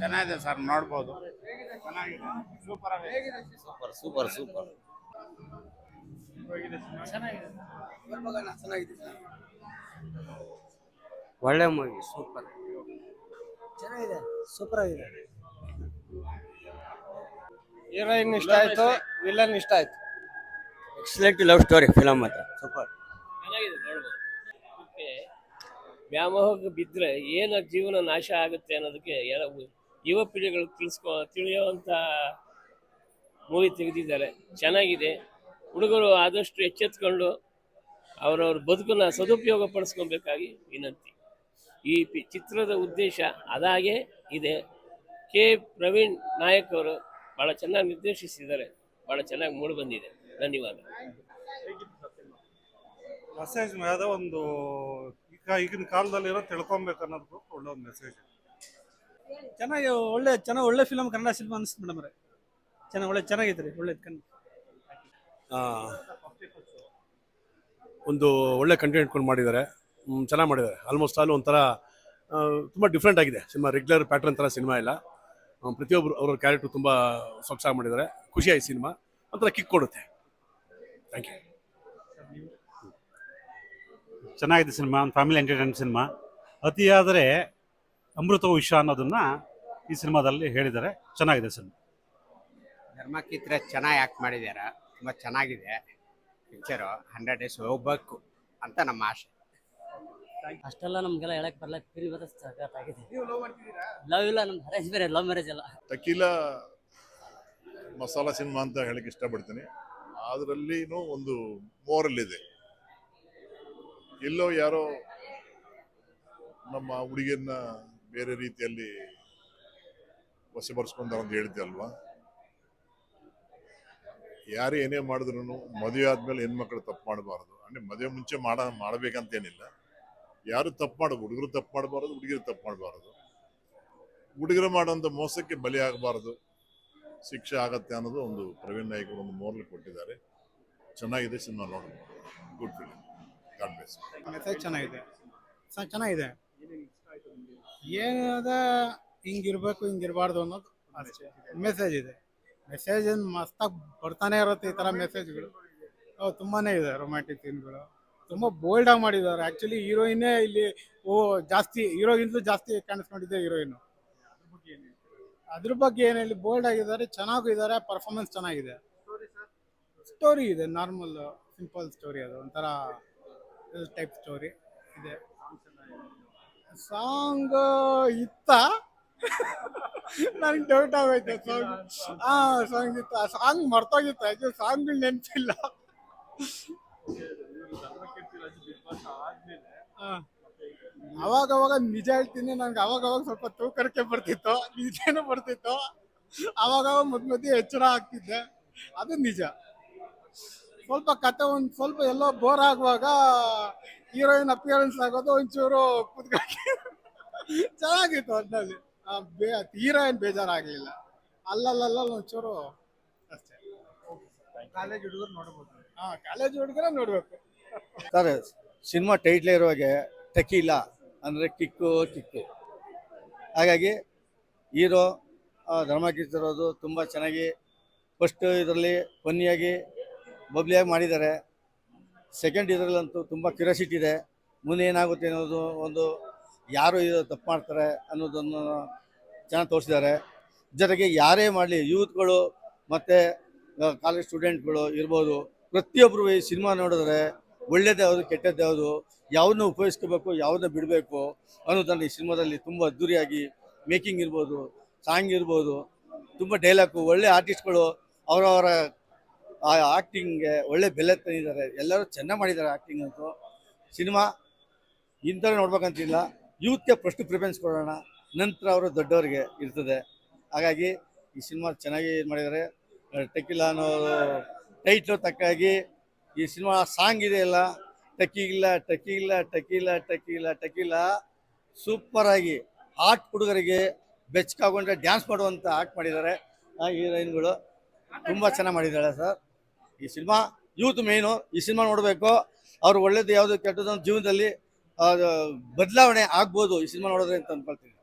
ಚೆನ್ನಾಗಿದೆ ಸರ್ ನೋಡ್ಬೋದು. ಚೆನ್ನಾಗಿದೆ. ಸೂಪರ್ ಆಗಿದೆ. ಸೂಪರ್ ಸೂಪರ್ ಸೂಪರ್ ಒಳ್ಳೆ ಮೂವಿ ಸೂಪರ್ ಚೆನ್ನಾಗಿದೆ ಸೂಪರ್ ಆಗಿದೆ. ಹೀರೋಯಿನ್ ಇಷ್ಟ ಆಯ್ತು ವಿಲನ್ ಇಷ್ಟ ಆಯ್ತು. ಎಕ್ಸಲೆಂಟ್ ಲವ್ ಸ್ಟೋರಿ ಫಿಲಮ್ ಮಾತ್ರ ಸೂಪರ್ ಚೆನ್ನಾಗಿದೆ ನೋಡ್ಬೋದು. ವ್ಯಾಮೋಹಕ್ಕೆ ಬಿದ್ದರೆ ಏನು ಜೀವನ ನಾಶ ಆಗುತ್ತೆ ಅನ್ನೋದಕ್ಕೆ ಎಲ್ಲ ಯುವ ಪೀಳಿಗೆಗಳು ತಿಳಿಸ್ಕೊ ತಿಳಿಯುವಂಥ ಮೂವಿ ತೆಗೆದಿದ್ದಾರೆ. ಚೆನ್ನಾಗಿದೆ. ಹುಡುಗರು ಆದಷ್ಟು ಎಚ್ಚೆತ್ಕೊಂಡು ಅವರವ್ರ ಬದುಕನ್ನು ಸದುಪಯೋಗ ಪಡಿಸ್ಕೊಬೇಕಾಗಿ ವಿನಂತಿ. ಈ ಪಿ- ಚಿತ್ರದ ಉದ್ದೇಶ ಅದಾಗೆ ಇದೆ. ಕೆ. ಪ್ರವೀಣ್ ನಾಯಕ್ ಅವರು ಭಾಳ ಚೆನ್ನಾಗಿ ನಿರ್ದೇಶಿಸಿದ್ದಾರೆ. ಭಾಳ ಚೆನ್ನಾಗಿ ಮೂಡಿ ಬಂದಿದೆ. ಧನ್ಯವಾದ. ಮೆಸೇಜ್ ಯಾವುದೋ ಒಂದು ಈಗ ಈಗಿನ ಕಾಲದಲ್ಲಿರೋ ತಿಳ್ಕೊಬೇಕು ಅನ್ನೋದು ಮೆಸೇಜ್ ಚೆನ್ನಾಗಿ ಒಳ್ಳೆ ಚೆನ್ನಾಗಿ ಒಳ್ಳೆ ಫಿಲಮ್ ಕನ್ನಡ ಸಿನಿಮಾ ಅನಿಸ್ತು ಮೇಡಮ್ ಅವರೇ. ಚೆನ್ನಾಗಿ ಒಳ್ಳೆ ಚೆನ್ನಾಗೈತೆ ರೀ ಒಳ್ಳೆ ಕನ್ನಡ ಆ, ಒಂದು ಒಳ್ಳೆ ಕಂಟೆಂಟ್ ಇಟ್ಕೊಂಡು ಮಾಡಿದ್ದಾರೆ. ಚೆನ್ನಾಗಿ ಮಾಡಿದ್ದಾರೆ. ಆಲ್ಮೋಸ್ಟ್ ಆಲ್ ಒಂಥರ ತುಂಬ ಡಿಫ್ರೆಂಟ್ ಆಗಿದೆ. ಸಿನಿಮಾ ರೆಗ್ಯುಲರ್ ಪ್ಯಾಟರ್ನ್ ಥರ ಸಿನಿಮಾ ಇಲ್ಲ. ಪ್ರತಿಯೊಬ್ಬರು ಅವ್ರ ಕ್ಯಾರೆಕ್ಟರ್ ತುಂಬ ಸೊಗಸಾಗಿ ಮಾಡಿದ್ದಾರೆ. ಖುಷಿ ಆಯ್ತು ಸಿನಿಮಾ. ಒಂಥರ ಕಿಕ್ ಕೊಡುತ್ತೆ. ಥ್ಯಾಂಕ್ ಯು ಚೆನ್ನಾಗಿದೆ ಸಿನಿಮಾ ಒಂದು ಫ್ಯಾಮಿಲಿ ಎಂಟರ್ಟೈನ್ಮೆಂಟ್ ಸಿನಿಮಾ. ಅತಿಯಾದರೆ ಅಮೃತ ವಿಷ ಅನ್ನೋದನ್ನ ಈ ಸಿನಿಮಾದಲ್ಲಿ ಹೇಳಿದ್ದಾರೆ. ಚೆನ್ನಾಗಿದೆ ಸಿನಿಮಾ ಧರ್ಮಕಿತ್ರ ಚೆನ್ನಾಗಿ ಆಕ್ಟ್ ಮಾಡಿದ್ದಾರೆ ತುಂಬ ಚೆನ್ನಾಗಿದೆ ಪಿಕ್ಚರು ಹಂಡ್ರೆಡ್ ಡೇಸ್ ಹೋಗ್ಬೇಕು ಅಂತ ನಮ್ಮ ಆಶೆ. ಅಷ್ಟೆಲ್ಲ ನಮ್ಗೆಲ್ಲ ಹೇಳಕ್ ಬರಲ್ಲ ಫೀಲ್ ಬರ ಸಖತ್ತಾಗಿದೆ ಲವ್ ಇಲ್ಲ ನಮ್ದು ಅರೇಂಜ್ ಬೇರೆ ಲವ್ ಮ್ಯಾರೇಜ್ ಎಲ್ಲ. ಟಕೀಲ ಮಸಾಲ ಸಿನಿಮಾ ಅಂತ ಹೇಳಕ್ ಇಷ್ಟಪಡ್ತೀನಿ. ಅದರಲ್ಲಿನೂ ಒಂದು ಮೋರಲ್ ಇದೆ. ಎಲ್ಲೋ ಯಾರೋ ನಮ್ಮ ಹುಡುಗಿಯನ್ನ ಬೇರೆ ರೀತಿಯಲ್ಲಿ ವಶಪಡಿಸ್ಕೊಂಡ ಅಂತ ಹೇಳಿದ್ದೆ ಅಲ್ವಾ? ಯಾರು ಏನೇ ಮಾಡಿದ್ರು ಮದುವೆ ಆದ್ಮೇಲೆ ಹೆಣ್ಮಕ್ಳು ತಪ್ಪು ಮಾಡಬಾರ್ದು. ಅಂದ್ರೆ ಮದುವೆ ಮುಂಚೆ ಮಾಡ, ಮಾಡಬೇಕಂತೇನಿಲ್ಲ. ಯಾರು ತಪ್ಪು ಮಾಡ, ಹುಡುಗರು ತಪ್ಪು ಮಾಡಬಾರ್ದು, ಹುಡುಗಿರು ತಪ್ಪು ಮಾಡಬಾರ್ದು. ಹುಡುಗರು ಮಾಡೋಂಥ ಮೋಸಕ್ಕೆ ಬಲಿ ಆಗಬಾರ್ದು. ಶಿಕ್ಷೆ ಆಗತ್ತೆ ಅನ್ನೋದು ಒಂದು ಪ್ರವೀಣ್ ನಾಯಕರು ಒಂದು ಮೋರಲ್ ಕೊಟ್ಟಿದ್ದಾರೆ. ಚೆನ್ನಾಗಿದೆ ಸಿನಿಮಾ ನೋಡಬಹುದು ಗುಡ್ ಫಿಲಿಮ್ ಗಾಡ್ ಚೆನ್ನಾಗಿದೆ. ಚೆನ್ನಾಗಿದೆ. ಏನದ, ಹಿಂಗಿರ್ಬೇಕು, ಹಿಂಗಿರ್ಬಾರ್ದು ಅನ್ನೋದು ಮೆಸೇಜ್ ಇದೆ. ಮೆಸೇಜ್ ಮಸ್ತಾಗಿ ಬರ್ತಾನೆ ಇರುತ್ತೆ ಈ ಥರ ಮೆಸೇಜ್ಗಳು ತುಂಬಾನೇ ಇದೆ ರೊಮ್ಯಾಂಟಿಕ್ ಸೀನ್ಗಳು ತುಂಬ ಬೋಲ್ಡ್ ಆಗಿ ಮಾಡಿದ್ದಾರೆ. ಆ್ಯಕ್ಚುಲಿ ಹೀರೋಯಿನೇ ಇಲ್ಲಿ, ಓ, ಜಾಸ್ತಿ, ಹೀರೋಗಿಂತಲೂ ಜಾಸ್ತಿ ಕಾಣಿಸ್ಕೊಂಡಿದ್ದೆ ಹೀರೋಯಿನ್ ಅದ್ರ ಬಗ್ಗೆ ಏನು ಇಲ್ಲಿ ಬೋಲ್ಡ್ ಆಗಿದ್ದಾರೆ, ಚೆನ್ನಾಗೂ ಇದ್ದಾರೆ ಪರ್ಫಾರ್ಮೆನ್ಸ್ ಚೆನ್ನಾಗಿದೆ. ಸ್ಟೋರಿ ಇದೆ ನಾರ್ಮಲ್ ಸಿಂಪಲ್ ಸ್ಟೋರಿ ಅದು. ಒಂಥರ ಟೈಪ್ ಸ್ಟೋರಿ ಇದೆ. ಸಾಂಗ್ ಇತ್ತ? ನನಗೆ ಡೌಟ್ ಆಗೈತೆ ಸಾಂಗ್. ಹಾ ಸಾಂಗ್ ಇತ್ತ. ಸಾಂಗ್ ಮರ್ತೋಗಿತ್ತು. ಆಕ್ಚುಲಿ ಸಾಂಗ್ ನೆನಪಿಲ್ಲ. ಅವಾಗ ಅವಾಗ ನಿಜ ಹೇಳ್ತೀನಿ. ನಂಗೆ ಅವಾಗ ಅವಾಗ ಸ್ವಲ್ಪ ತೂಕರಿಕೆ ಬರ್ತಿತ್ತು. ನಿಜನೂ ಬರ್ತಿತ್ತು. ಅವಾಗ ಅವಾಗ ಮಧ್ಯ ಮಧ್ಯೆ ಎಚ್ಚರ ಆಗ್ತಿದ್ದೆ. ಅದು ನಿಜ. ಸ್ವಲ್ಪ ಕತೆ ಒಂದು ಸ್ವಲ್ಪ ಎಲ್ಲೋ ಬೋರ್ ಆಗುವಾಗ ಹೀರೋಯಿನ್ ಅಪಿಯರೆನ್ಸ್ ಆಗೋದು ಒಂಚೂರು ಕುದ್ಕಾಕಿ ಚೆನ್ನಾಗಿತ್ತು ಒಟ್ಟಿನಲ್ಲಿ ಹೀರೋಯಿನ್ ಬೇಜಾರಾಗಲಿಲ್ಲ. ಅಲ್ಲಲ್ಲ ಒಂಚೂರು ಅಷ್ಟೇ. ಕಾಲೇಜ್ ಹುಡುಗರು ನೋಡ್ಬೋದು. ಹಾ ಕಾಲೇಜ್ ಹುಡುಗರ ನೋಡ್ಬೇಕು. ಸರ್ ಸಿನಿಮಾ ಟೈಟ್ಲೇ ಇರುವಾಗೆ ಟಕೀಲ ಅಂದರೆ ಕಿಕ್ಕು ಕಿಕ್ಕು. ಹಾಗಾಗಿ ಹೀರೋ ಧರ್ಮಕೀರ್ತಿರೋದು ತುಂಬ ಚೆನ್ನಾಗಿ ಫಸ್ಟ್ ಇದರಲ್ಲಿ ಪೊನ್ನಿಯಾಗಿ ಬಬ್ಲಿಯಾಗಿ ಮಾಡಿದ್ದಾರೆ. ಸೆಕೆಂಡ್ ಇದರಲ್ಲಂತೂ ತುಂಬ ಕ್ಯೂರಿಯಾಸಿಟಿ ಇದೆ. ಮುಂದೆ ಏನಾಗುತ್ತೆ ಅನ್ನೋದು ಒಂದು ಯಾರು ಇದು ತಪ್ಪು ಮಾಡ್ತಾರೆ ಅನ್ನೋದನ್ನು ಚೆನ್ನಾಗಿ ತೋರಿಸಿದ್ದಾರೆ. ಜೊತೆಗೆ ಯಾರೇ ಮಾಡಲಿ, ಯೂತ್ಗಳು ಮತ್ತು ಕಾಲೇಜ್ ಸ್ಟೂಡೆಂಟ್ಗಳು ಇರ್ಬೋದು ಪ್ರತಿಯೊಬ್ಬರು ಈ ಸಿನಿಮಾ ನೋಡಿದ್ರೆ ಒಳ್ಳೇದೇ ಯಾವುದು ಕೆಟ್ಟದ್ದು ಯಾವುದು ಯಾವ್ದನ್ನ ಉಪಯೋಗಿಸ್ಕೋಬೇಕು, ಯಾವ್ದನ್ನ ಬಿಡಬೇಕು ಅನ್ನೋದನ್ನು ಈ ಸಿನಿಮಾದಲ್ಲಿ ತುಂಬ ಅದ್ದೂರಿಯಾಗಿ ಮೇಕಿಂಗ್ ಇರ್ಬೋದು ಸಾಂಗ್ ಇರ್ಬೋದು, ತುಂಬ ಡೈಲಾಗು ಒಳ್ಳೆ ಆರ್ಟಿಸ್ಟ್ಗಳು ಅವರವರ ಆ ಆ್ಯಕ್ಟಿಂಗ್ಗೆ ಒಳ್ಳೆ ಬೆಲೆ ತಂದಿದ್ದಾರೆ. ಎಲ್ಲರೂ ಚೆನ್ನಾಗಿ ಮಾಡಿದ್ದಾರೆ ಆ್ಯಕ್ಟಿಂಗ್ ಅಂತೂ. ಸಿನಿಮಾ ಇಂಥವ್ರು ನೋಡ್ಬೇಕಂತಿಲ್ಲ. ಯೂತ್ಗೆ ಫಸ್ಟ್ ಪ್ರಿಫರೆನ್ಸ್ ಕೊಡೋಣ. ನಂತರ ಅವರು ದೊಡ್ಡವರಿಗೆ ಇರ್ತದೆ. ಹಾಗಾಗಿ ಈ ಸಿನಿಮಾ ಚೆನ್ನಾಗಿ ಇದು ಮಾಡಿದ್ದಾರೆ. ಟೆಕಿಲ್ಲ ಅನ್ನೋ ಟೈಟ್ಲು ತಕ್ಕಾಗಿ ಈ ಸಿನಿಮಾ ಸಾಂಗ್ ಇದೆಯಲ್ಲ ಟಕ್ಕಿಗಿಲ್ಲ ಟಕ್ಕಿಗಿಲ್ಲ ಟಕ್ಕಿಲ್ಲ ಟಕ್ಕಿಲ್ಲ ಟಕ್ಕಿಲ್ಲ ಸೂಪರಾಗಿ ಆರ್ಟ್ ಹುಡುಗರಿಗೆ ಬೆಚ್ಚಕಾಗೊಂಡ್ರೆ ಡ್ಯಾನ್ಸ್ ಮಾಡುವಂಥ ಆರ್ಟ್ ಮಾಡಿದ್ದಾರೆ. ಆ ಹೀರೋಯಿನ್ಗಳು ತುಂಬ ಚೆನ್ನಾಗಿ ಮಾಡಿದ್ದಾಳೆ ಸರ್ ಈ ಸಿನಿಮಾ ಯೂತ್ ಮೇಯ್ನು ಈ ಸಿನಿಮಾ ನೋಡಬೇಕು. ಅವ್ರು ಒಳ್ಳೇದು ಯಾವುದು ಕೆಟ್ಟದ್ದು ಜೀವನದಲ್ಲಿ ಬದಲಾವಣೆ ಆಗ್ಬೋದು ಈ ಸಿನಿಮಾ ನೋಡಿದ್ರೆ ಅಂತ ಅನ್ಕೊಳ್ತೀನಿ.